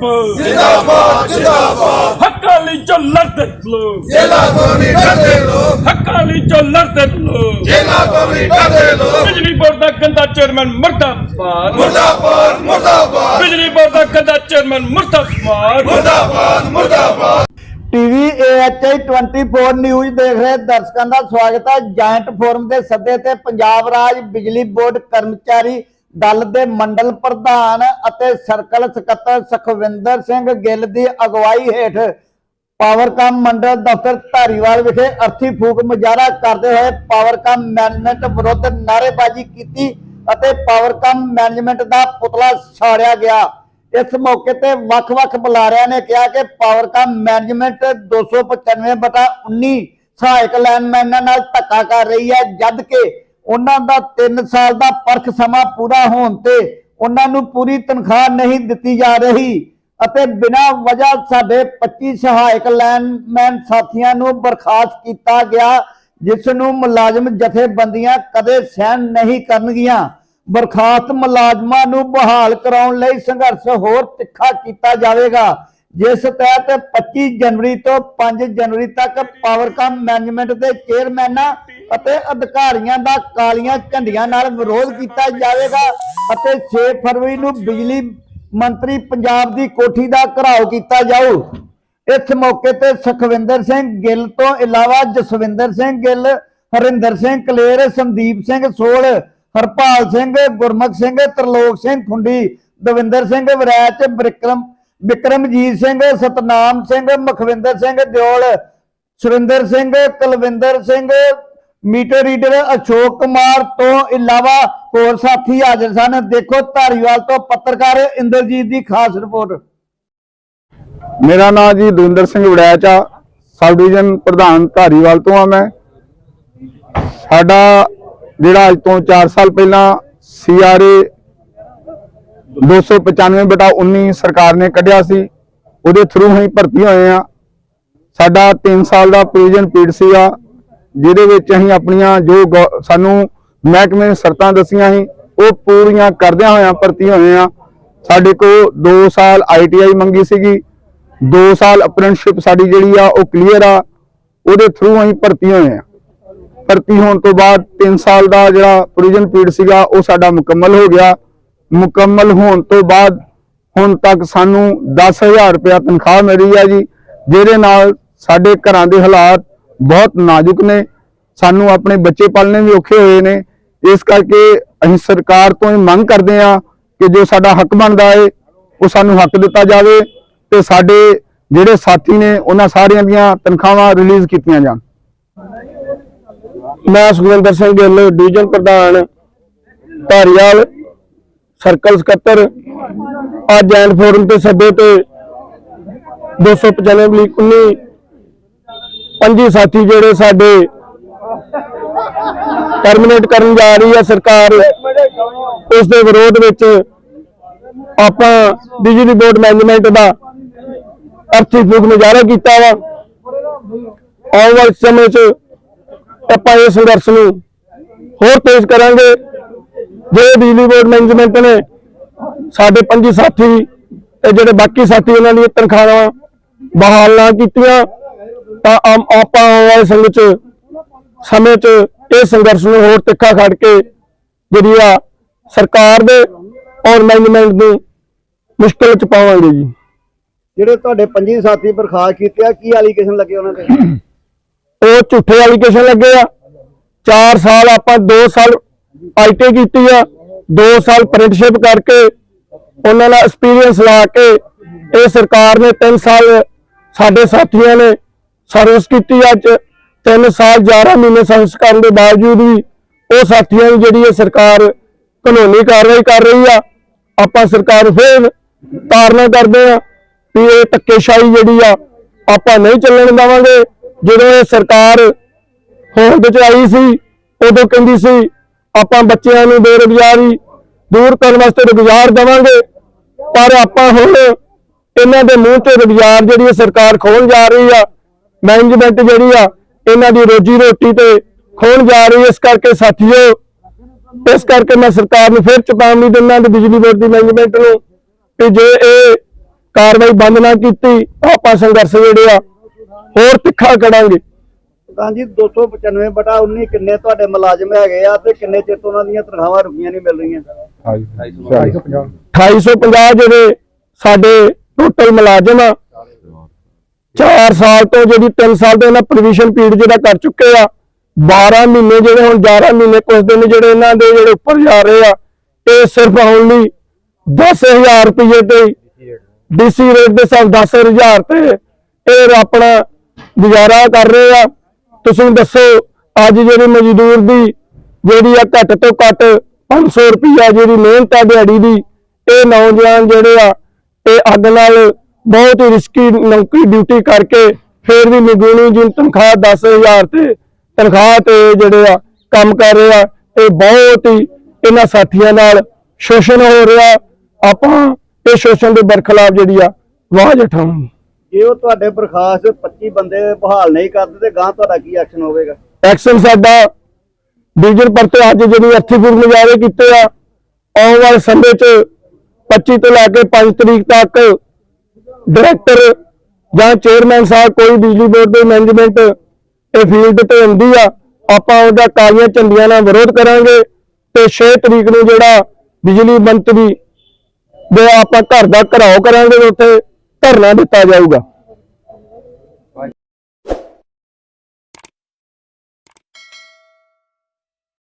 ਜਿੰਦਾਬਾਦ ਜਿੰਦਾਬਾਦ। ਹੱਕਾਂ ਲਈ ਜੋ ਲੜਦੇ ਲੋਕ। ਜੇਲਾ ਤੋਂ ਨਹੀਂ ਡਰਦੇ ਲੋਕ। ਹੱਕਾਂ ਲਈ ਜੋ ਲੜਦੇ ਲੋਕ। ਜੇਲਾ ਤੋਂ ਨਹੀਂ ਡਰਦੇ ਲੋਕ। ਬਿਜਲੀ ਬੋਰਡ ਦਾ ਗੰਦਾ ਚੇਅਰਮੈਨ ਮੁਰਦਾਬਾਦ। ਮੁਰਦਾਬਾਦ ਮੁਰਦਾਬਾਦ। ਬਿਜਲੀ ਬੋਰਡ ਦਾ ਗੰਦਾ ਚੇਅਰਮੈਨ ਮੁਰਦਾਬਾਦ। ਮੁਰਦਾਬਾਦ ਮੁਰਦਾਬਾਦ। ਟੀਵੀ ਏਐਚਆਈ 24 ਨਿਊਜ਼ ਦੇਖ ਰਹੇ ਦਰਸ਼ਕਾਂ ਦਾ ਸਵਾਗਤ ਹੈ। ਜਾਇੰਟ ਫੋਰਮ ਦੇ ਸੱਦੇ ਤੇ ਪੰਜਾਬ ਰਾਜ ਬਿਜਲੀ ਬੋਰਡ ਕਰਮਚਾਰੀ ਦਲ ਦੇ ਮੰਡਲ ਪ੍ਰਧਾਨ ਅਤੇ ਸਰਕਲ ਸਕੱਤਰ ਸੁਖਵਿੰਦਰ ਸਿੰਘ ਗਿੱਲ ਦੀ ਅਗਵਾਈ ਹੇਠ ਪਾਵਰਕਾਮ ਮੰਡਲ ਦਫ਼ਤਰ ਧਾਰੀਵਾਲ ਵਿਖੇ ਅਰਥੀ ਫੂਕ ਮੁਜ਼ਾਹਰਾ ਕਰਦੇ ਹੋਏ ਪਾਵਰਕਾਮ ਮੈਨੇਜਮੈਂਟ ਵਿਰੁੱਧ ਨਾਅਰੇਬਾਜ਼ੀ ਕੀਤੀ ਅਤੇ ਪਾਵਰਕਾਮ ਮੈਨੇਜਮੈਂਟ ਦਾ ਪੁਤਲਾ ਸਾੜਿਆ ਗਿਆ। ਇਸ ਮੌਕੇ ਤੇ ਵੱਖ-ਵੱਖ ਬੁਲਾਰਿਆਂ ਨੇ ਕਿਹਾ ਕਿ ਪਾਵਰਕਾਮ ਮੈਨੇਜਮੈਂਟ 295 ਬਟਾ 19 ਸਹਾਇਕ ਲਾਈਨਮੈਨਾਂ ਨਾਲ ਧੱਕਾ ਕਰ ਰਹੀ ਹੈ ਜਦ ਕਿ ਉਹਨਾਂ ਦਾ 3 ਸਾਲ ਦਾ ਪਰਖ ਸਮਾਂ ਪੂਰਾ ਹੋਣ ਤੇ ਉਹਨਾਂ ਨੂੰ ਪੂਰੀ ਤਨਖਾਹ ਨਹੀਂ ਦਿੱਤੀ ਜਾ ਰਹੀ ਅਤੇ ਬਿਨਾਂ ਵਜ੍ਹਾ ਸਾਡੇ 25 ਸਹਾਇਕ ਲਾਈਨਮੈਨ ਸਾਥੀਆਂ ਨੂੰ ਬਰਖਾਸਤ ਕੀਤਾ ਗਿਆ ਜਿਸ ਨੂੰ ਮੁਲਾਜ਼ਮ ਜਥੇਬੰਦੀਆਂ ਕਦੇ ਸਹਿਣ ਨਹੀਂ ਕਰਨਗੀਆਂ। ਬਰਖਾਸਤ ਮੁਲਾਜ਼ਮਾਂ ਨੂੰ ਬਹਾਲ ਕਰਾਉਣ ਲਈ ਸੰਘਰਸ਼ ਹੋਰ ਤਿੱਖਾ ਕੀਤਾ ਜਾਵੇਗਾ, ਜਿਸ ਤਹਿਤ 25 ਜਨਵਰੀ ਤੋਂ 5 ਜਨਵਰੀ ਤੱਕ ਪਾਵਰਕਾਮ ਮੈਨੇਜਮੈਂਟ ਦੇ ਚੇਅਰਮੈਨਾਂ ਅਤੇ ਅਧਿਕਾਰੀਆਂ ਦਾ ਕਾਲੀਆਂ ਝੰਡੀਆਂ ਨਾਲ ਵਿਰੋਧ ਕੀਤਾ ਜਾਵੇਗਾ ਅਤੇ 6 ਫਰਵਰੀ ਨੂੰ ਬਿਜਲੀ ਮੰਤਰੀ ਪੰਜਾਬ ਦੀ ਕੋਠੀ ਦਾ ਘਰਾਓ ਕੀਤਾ ਜਾਊ। ਇਸ ਮੌਕੇ ਤੇ ਸੁਖਵਿੰਦਰ ਸਿੰਘ ਗਿੱਲ ਤੋਂ ਇਲਾਵਾ ਜਸਵਿੰਦਰ ਸਿੰਘ ਗਿੱਲ, ਹਰਿੰਦਰ ਸਿੰਘ ਕਲੇਰ, ਸੰਦੀਪ ਸਿੰਘ ਸੋਲ, ਹਰਪਾਲ ਸਿੰਘ, ਗੁਰਮੁਖ ਸਿੰਘ, ਤਰਲੋਕ ਸਿੰਘ ਖੁੰਡੀ, ਦਵਿੰਦਰ ਸਿੰਘ ਵਰੈਚ, ਬਿਕਰਮ, ਬਿਕਰਮਜੀਤ ਸਿੰਘ, ਸਤਨਾਮ ਸਿੰਘ, ਮਖਵਿੰਦਰ ਸਿੰਘ ਦਿਓਲ, ਸੁਰਿੰਦਰ ਸਿੰਘ, ਕੁਲਵਿੰਦਰ ਸਿੰਘ ਮੀਟਰ ਰੀਡਰ ਅਸ਼ੋਕ ਕੁਮਾਰ ਤੋਂ ਇਲਾਵਾ ਹੋਰ ਸਾਥੀ ਹਾਜ਼ਰ ਸਨ। ਦੇਖੋ ਧਾਰੀਵਾਲ ਤੋਂ ਪੱਤਰਕਾਰ ਇੰਦਰਜੀਤ ਦੀ ਖਾਸ ਰਿਪੋਰਟ। ਮੇਰਾ ਨਾਮ ਜੀ ਦਵਿੰਦਰ ਸਿੰਘ ਵੜੈਚ ਆ। ਸਬ ਡਿਵੀਜ਼ਨ ਪ੍ਰਧਾਨ ਧਾਰੀਵਾਲ ਤੋਂ ਆ ਮੈਂ। ਸਾਡਾ ਜਿਹੜਾ ਅੱਜ ਤੋਂ 4 ਸਾਲ ਪਹਿਲਾਂ ਸੀਆਰਏ 295 ਬਟਾ 19 ਸਰਕਾਰ ਨੇ ਕੱਢਿਆ ਸੀ, ਉਹਦੇ ਥਰੂ ਹੀ ਭਰਤੀ ਹੋਏ ਆ। ਸਾਡਾ 3 ਸਾਲ ਦਾ ਪ੍ਰੋਵੀਜ਼ਨ ਪੀਰੀਅਡ ਸੀਗਾ। ਜਿਹਦੇ ਵਿੱਚ ਅਸੀਂ ਆਪਣੀਆਂ ਜੋ ਗੌ- ਸਾਨੂੰ ਮਹਿਕਮੇ ਨੇ ਸ਼ਰਤਾਂ ਦਸੀਆਂ ਸੀ, ਉਹ ਪੂਰੀਆਂ ਕਰਦਿਆਂ ਹੋਇਆਂ ਭਰਤੀ ਹੋਏ ਆ ਸਾਡੇ ਕੋਲ 2 ਸਾਲ ਆਈਟੀਆਈ ਮੰਗੀ ਸੀਗੀ 2 ਸਾਲ ਅਪ੍ਰੈਂਟਿਸਸ਼ਿਪ ਸਾਡੀ ਜਿਹੜੀ ਆ, ਉਹ ਕਲੀਅਰ ਆ, ਉਹਦੇ ਥਰੂ ਅਸੀਂ ਭਰਤੀ ਹੋਏ ਆ ਭਰਤੀ ਹੋਣ ਤੋਂ ਬਾਅਦ 3 ਸਾਲ ਦਾ ਜਿਹੜਾ ਪ੍ਰੋਵੀਜ਼ਨ ਪੀਰੀਅਡ ਸੀਗਾ, ਉਹ ਸਾਡਾ ਮੁਕੰਮਲ ਹੋ ਗਿਆ। ਮੁਕੰਮਲ ਹੋਣ ਤੋਂ ਬਾਅਦ ਹੁਣ ਤੱਕ ਸਾਨੂੰ 10000 ਰੁਪਇਆ ਤਨਖਾਹ ਮਿਲੀ ਆ ਜੀ, ਜਿਹਦੇ ਨਾਲ ਸਾਡੇ ਘਰਾਂ ਦੇ ਹਾਲਾਤ ਬਹੁਤ ਨਾਜ਼ੁਕ ਨੇ। ਸਾਨੂੰ ਆਪਣੇ ਬੱਚੇ ਪਾਲਣੇ ਵੀ ਔਖੇ ਹੋਏ ਨੇ। ਇਸ ਕਰਕੇ ਅਸੀਂ ਸਰਕਾਰ ਤੋਂ ਇਹ ਮੰਗ ਕਰਦੇ ਆ ਕਿ ਜੋ ਸਾਡਾ ਹੱਕ ਬਣਦਾ ਏ ਉਹ ਸਾਨੂੰ ਹੱਕ ਦਿੱਤਾ ਜਾਵੇ ਤੇ ਸਾਡੇ ਜਿਹੜੇ ਸਾਥੀ ਨੇ, ਉਹਨਾਂ ਸਾਰਿਆਂ ਦੀਆਂ ਤਨਖਾਹਾਂ ਰਿਲੀਜ਼ ਕੀਤੀਆਂ ਜਾਣ। ਮੈਂ ਸੁਖਵਿੰਦਰ ਸਿੰਘ ਗਿੱਲ ਡਿਵੀਜ਼ਨ ਪ੍ਰਧਾਨ, ਧਾਰੀਵਾਲ ਸਰਕਲ ਸਕੱਤਰ। ਅੱਜ ਐਂਡ ਫੋਰਮ ਤੇ ਸੱਦੇ ਤੇ 295 ਬਲੀਕ 19 ਪੰਜੀ ਸਾਥੀ ਜਿਹੜੇ ਸਾਡੇ ਟਰਮੀਨੇਟ ਕਰਨ ਜਾ ਰਹੀ ਹੈ ਸਰਕਾਰ, ਉਸ ਦੇ ਵਿਰੋਧ ਵਿੱਚ ਆਪਾਂ ਬਿਜਲੀ ਬੋਰਡ ਮੈਨੇਜਮੈਂਟ ਦਾ ਅਰਥੀ ਫੂਕ ਮੁਜ਼ਾਹਰਾ ਕੀਤਾ ਵਾ। ਆਉਣ ਵਾਲੇ ਸਮੇਂ 'ਚ ਆਪਾਂ ਇਹ ਸੰਘਰਸ਼ ਨੂੰ ਹੋਰ ਤੇਜ਼ ਕਰਾਂਗੇ। ਜੇ ਬਿਜਲੀ ਬੋਰਡ ਮੈਨੇਜਮੈਂਟ ਨੇ ਸਾਡੇ ਪੰਜੀ ਸਾਥੀ ਤੇ ਜਿਹੜੇ ਬਾਕੀ ਸਾਥੀ ਉਹਨਾਂ ਦੀਆਂ ਤਨਖਾਹਾਂ ਬਹਾਲ ਨਾ ਕੀਤੀਆਂ। ਤਾਂ ਆਮ ਆਪਾਂ ਆਉਣ ਵਾਲੇ ਸਮੇਂ 'ਚ ਸਮੇਂ 'ਚ ਇਹ ਸੰਘਰਸ਼ ਨੂੰ ਹੋਰ ਤਿੱਖਾ ਖੜ ਕੇ ਜਿਹੜੀ ਆ ਸਰਕਾਰ ਦੇ ਔਰ ਮੈਨੇਜਮੈਂਟ ਨੂੰ ਮੁਸ਼ਕਲ 'ਚ ਪਾਵਾਂਗੇ ਜੀ। ਜਿਹੜੇ ਤੁਹਾਡੇ ਪੰਜੀ ਸਾਥੀ ਬਰਖਾਸਤ ਕੀਤੇ ਆ ਕੀ ਐਲੀਗੇਸ਼ਨ ਲੱਗੇ ਉਹਨਾਂ ਤੇ? ਉਹ ਝੂਠੇ ਐਲੀਗੇਸ਼ਨ ਲੱਗੇ ਆ। 4 ਸਾਲ ਆਪਾਂ 2 ਸਾਲ ਆਈਟੀ ਕੀਤੀ ਆ। 2 ਸਾਲ ਅਪ੍ਰੈਂਟਿਸਸ਼ਿਪ ਕਰਕੇ ਉਹਨਾਂ ਦਾ ਐਕਸਪੀਰੀਅੰਸ ਲਾ ਕੇ ਇਹ ਸਰਕਾਰ ਨੇ 3 ਸਾਲ ਸਾਡੇ ਸਾਥੀਆਂ ਨੇ ਸਰਵਿਸ ਕੀਤੀ ਅੱਜ 3 ਸਾਲ 11 ਮਹੀਨੇ ਸਰਵਿਸ ਕਰਨ ਦੇ ਬਾਵਜੂਦ ਵੀ ਉਹ ਸਾਥੀਆਂ ਨੂੰ ਜਿਹੜੀ ਇਹ ਸਰਕਾਰ ਕਾਨੂੰਨੀ ਕਾਰਵਾਈ ਕਰ ਰਹੀ ਆ, ਆਪਾਂ ਸਰਕਾਰ ਫੇਰ ਤਾਰਨਾ ਕਰਦੇ ਆ ਵੀ ਇਹ ਧੱਕੇਸ਼ਾਹੀ ਜਿਹੜੀ ਆ, ਆਪਾਂ ਨਹੀਂ ਚੱਲਣ ਦੇਵਾਂਗੇ। ਜਦੋਂ ਇਹ ਸਰਕਾਰ ਹੋਂਦ ਚ ਆਈ ਸੀ, ਉਦੋਂ ਕਹਿੰਦੀ ਸੀ, ਆਪਾਂ ਬੱਚਿਆਂ ਨੂੰ ਬੇਰੁਜ਼ਗਾਰੀ ਦੂਰ ਕਰਨ ਵਾਸਤੇ ਰੁਜ਼ਗਾਰ ਦੇਵਾਂਗੇ। ਪਰ ਆਪਾਂ ਹੁਣ ਇਹਨਾਂ ਦੇ ਮੂੰਹ ਤੇ ਰੁਜ਼ਗਾਰ ਜਿਹੜੀ ਇਹ ਸਰਕਾਰ ਖੋਣ ਜਾ ਰਹੀ ਆ ਮੈਨੇਜਮੈਂਟ ਜਿਹੜੀ ਆ ਇਹਨਾਂ ਦੀ ਰੋਜੀ ਰੋਟੀ ਤੇ ਖੋਣ ਜਾ ਰਹੀ ਇਸ ਕਰਕੇ ਸਾਥੀਓ ਇਸ ਕਰਕੇ ਮੈਂ ਸਰਕਾਰ ਨੂੰ ਫਿਰ ਚੇਤਾਵਨੀ ਦਿੰਦਾ ਤੇ ਬਿਜਲੀ ਬੋਰਡ ਦੀ ਮੈਨੇਜਮੈਂਟ ਨੂੰ ਕਿ ਜੇ ਇਹ ਕਾਰਵਾਈ ਬੰਦ ਨਾ ਕੀਤੀ ਤਾਂ ਆਪਾਂ ਸੰਘਰਸ਼ ਜਿਹੜੇ ਆ ਹੋਰ ਤਿੱਖਾ ਕਰਾਂਗੇ। ਪ੍ਰਧਾਨ ਜੀ 295 ਬਟਾ 19 ਕਿੰਨੇ ਤੁਹਾਡੇ ਮੁਲਾਜ਼ਮ ਹੈਗੇ ਆ ਤੇ ਕਿੰਨੇ ਚਿਰ ਤੋਂ ਉਹਨਾਂ ਦੀਆਂ ਤਨਖਾਹਾਂ ਰੁਕੀਆਂ ਨਹੀਂ ਮਿਲ ਰਹੀਆਂ? 2850 ਜਿਹੜੇ ਸਾਡੇ ਟੋਟਲ ਮੁਲਾਜ਼ਮ ਆ 4 ਸਾਲ ਤੋਂ ਜਿਹੜੀ 3 ਸਾਲ ਤੋਂ ਇਹਨਾਂ ਪ੍ਰੋਵੀਜ਼ਨ ਪੀਰੀਅਡ ਜਿਹੜਾ ਕਰ ਚੁੱਕੇ ਆ 12 ਮਹੀਨੇ ਜਿਹੜੇ ਹੁਣ 11 ਮਹੀਨੇ ਕੁਝ ਦਿਨ ਜਿਹੜੇ ਇਹਨਾਂ ਦੇ ਜਿਹੜੇ ਉੱਪਰ ਜਾ ਰਹੇ ਆ, ਇਹ ਸਿਰਫ ਓਨਲੀ 10000 ਰੁਪਏ ਤੇ ਡੀਸੀ ਰੇਟ ਦੇ ਹਿਸਾਬ 10000 ਤੇ ਇਹ ਆਪਣਾ ਗੁਜ਼ਾਰਾ ਕਰ ਰਹੇ ਆ। ਤੁਸੀਂ ਦੱਸੋ, ਅੱਜ ਜਿਹੜੀ ਮਜ਼ਦੂਰ ਦੀ ਜਿਹੜੀ ਆ ਘੱਟ ਤੋਂ ਘੱਟ 500 ਰੁਪਈਆ ਜਿਹੜੀ ਮਿਹਨਤ ਆ ਦਿਹਾੜੀ ਦੀ, ਇਹ ਨੌਜਵਾਨ ਜਿਹੜੇ ਆ, ਇਹ ਅੱਗ ਨਾਲ ਬਹੁਤ ਹੀ ਰਿਸਕੀ ਨੌਕਰੀ ਡਿਊਟੀ ਕਰਕੇ ਫੇਰ ਵੀ ਨਿਗੂਣੀ ਜਿਨ ਤਨਖਾਹ 10000 ਤੇ ਤਨਖਾਹ ਤੇ ਜਿਹੜੇ ਆ ਕੰਮ ਕਰ ਰਹੇ ਆ ਇਹ ਬਹੁਤ ਹੀ ਇਹਨਾਂ ਸਾਥੀਆਂ ਨਾਲ ਸ਼ੋਸ਼ਣ ਹੋ ਰਿਹਾ। ਆਪਾਂ ਇਹ ਸ਼ੋਸ਼ਣ ਦੇ ਬਰਖਲਾਫ ਜਿਹੜੀ ਆ ਆਵਾਜ਼ ਉਠਾਉਣੀ। ਜੇ ਉਹ ਤੁਹਾਡੇ ਬਰਖਾਸਤ 25 ਬੰਦੇ ਬਹਾਲ ਨਹੀਂ ਕਰਦੇ ਤੇ ਗਾਂ ਤੁਹਾਡਾ ਕੀ ਐਕਸ਼ਨ ਹੋਵੇਗਾ? ਐਕਸ਼ਨ ਸਾਡਾ ਡੀਜ਼ਲ ਪਰ ਤੇ ਅੱਜ ਜਿਹੜੀ ਅਰਥੀ ਫੂਡ ਮੁਜ਼ਾਹਰੇ ਕੀਤੇ ਆ ਆਉਣ ਵਾਲੇ ਸਮੇਂ 'ਚ 25 ਤੋਂ ਲੈ ਕੇ 5 ਤਰੀਕ ਤੱਕ ਡਾਇਰੈਕਟਰ ਜਾਂ ਚੇਅਰਮੈਨ ਸਾਹਿਬ ਕੋਈ ਬਿਜਲੀ ਬੋਰਡ ਦੇ ਮੈਨੇਜਮੈਂਟ ਇਹ ਫੀਲਡ ਤੇ ਹੁੰਦੀ ਆ, ਆਪਾਂ ਉਹਦਾ ਕਾਲੀਆਂ ਝੰਡੀਆਂ ਨਾਲ ਵਿਰੋਧ ਕਰਾਂਗੇ ਤੇ 6 ਤਰੀਕ ਨੂੰ ਜਿਹੜਾ ਬਿਜਲੀ ਮੰਤਰੀ ਦੇ ਆਪਾਂ ਘਰ ਦਾ ਘਰਾਓ ਕਰਾਂਗੇ ਉੱਥੇ ਧਰਨਾ ਦਿੱਤਾ ਜਾਊਗਾ।